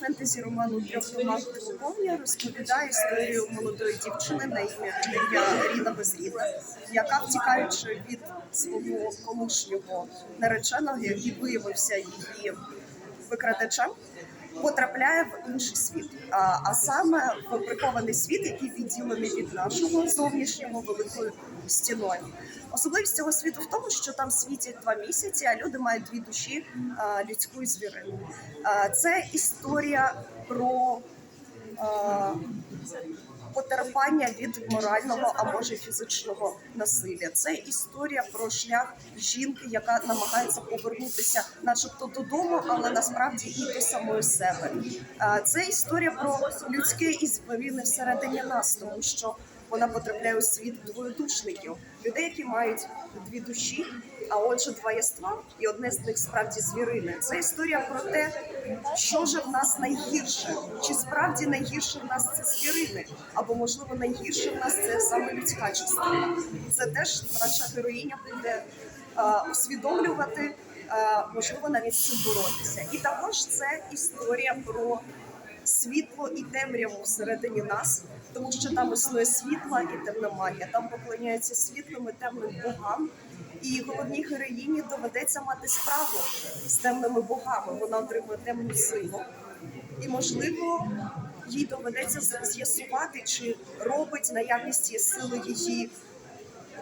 фентезі роман у трьох розповідає історію молодої дівчини на ім'я Ріна Безріна, яка, втікаючи від свого колишнього нареченого, який виявився її викрадачем, потрапляє в інший світ, а, а саме в прихований світ, який відділений від нашого зовнішнього великою стіною. Особливість цього світу в тому, що там світять два місяці, а люди мають дві душі людську і звірину. Це історія про потерпання від морального, або ж фізичного насилля. Це історія про шлях жінки, яка намагається повернутися, начебто додому, але насправді і до самої себе. А, Це історія про людське і звірини всередині нас, тому що вона потрапляє у світ двоєдушників, людей, які мають дві душі, а отже, два єства, і одне з них справді звірини. Це історія про те, що ж в нас найгірше, чи справді найгірше в нас це звірини, або можливо найгірше в нас це саме людська частина. Це теж наша героїня буде а, усвідомлювати. а, Можливо, навіть цим боротися, і також це історія про світло і темряву всередині нас, тому що там існує світла і темна магія. Там поклоняються світлим і темним богам. І головній героїні доведеться мати справу з темними богами. Вона отримує темну силу, і можливо їй доведеться з'ясувати, чи робить наявність сили її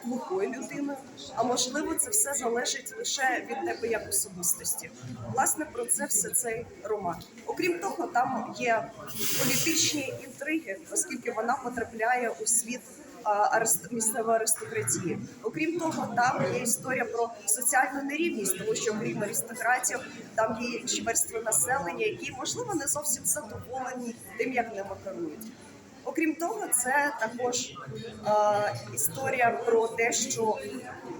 глухою людиною, а можливо, це все залежить лише від тебе як особистості. Власне, про це все цей роман. Окрім того, там є політичні інтриги, оскільки вона потрапляє у світ. арест- місцевої аристократії. Окрім того, там є історія про соціальну нерівність, тому що крім аристократів, там є інші верстви населення, які можливо не зовсім задоволені тим, як ними керують. Окрім того, це також е, історія про те, що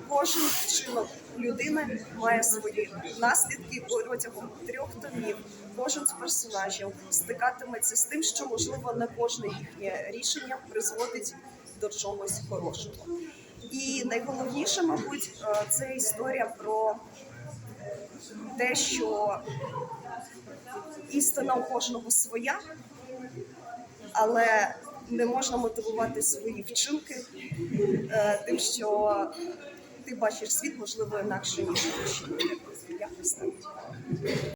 кожен вчинок людини має свої наслідки протягом трьох томів. Кожен з персонажів стикатиметься з тим, що можливо не кожне їхнє рішення призводить до чогось хорошого. І найголовніше, мабуть, е, це історія про те, що істина у кожного своя, але не можна мотивувати свої вчинки е, тим, що ти бачиш світ, можливо, інакше, ніж інші. Якось так.